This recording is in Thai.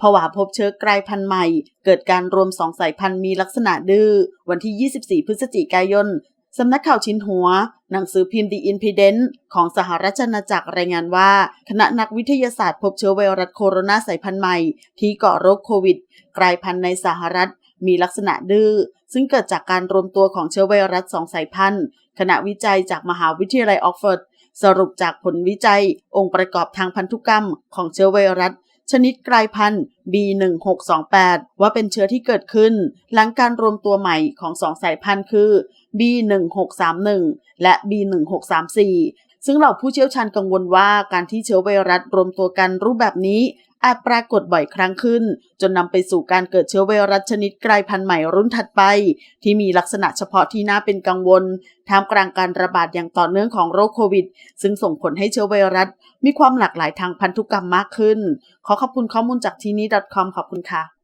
ผวาพบเชื้อกลายพันธุ์ใหม่ เกิดการรวมสองสายพันธุ์มีลักษณะดื้อ วันที่ 24 พฤศจิกายนสำนักข่าวชินหัว หนังสือพิมพ์ The Independent ของสหราชอาณาจักรรายงานว่า คณะนักวิทยาศาสตร์พบเชื้อไวรัสโคโรนาสายพันธุ์ใหม่ ที่ก่อโรคโควิด กลายพันธุ์ในสหรัฐ มีลักษณะดื้อ ซึ่งเกิดจากการรวมตัวของเชื้อไวรัสสองสายพันธุ์คณะวิจัยจากมหาวิทยาลัยออกฟอร์ดสรุปจากผลวิจัย องค์ประกอบทางพันธุกรรมของเชื้อไวรัส ชนิดกลายพันธุ์ B1628 ว่าเป็นเชื้อที่เกิดขึ้น หลังการรวมตัวใหม่ของสองสายพันธุ์คือ B1631 และ B1634 ซึ่งเหล่าผู้เชี่ยวชาญกังวลว่าการที่เชื้อไวรัสรวมตัวกันรูปแบบนี้อาจปรากฏบ่อยครั้งขึ้น จนนำไปสู่การเกิดเชื้อไวรัสชนิดกลายพันธุ์ใหม่รุ่นถัดไป ที่มีลักษณะเฉพาะที่น่าเป็นกังวลท่ามกลางการระบาดอย่างต่อเนื่องของโรคโควิด ซึ่งส่งผลให้เชื้อไวรัส มีความหลากหลายทางพันธุกรรมมากขึ้น ขอขอบคุณข้อมูลจากที่นี่ .com ขอบคุณค่ะ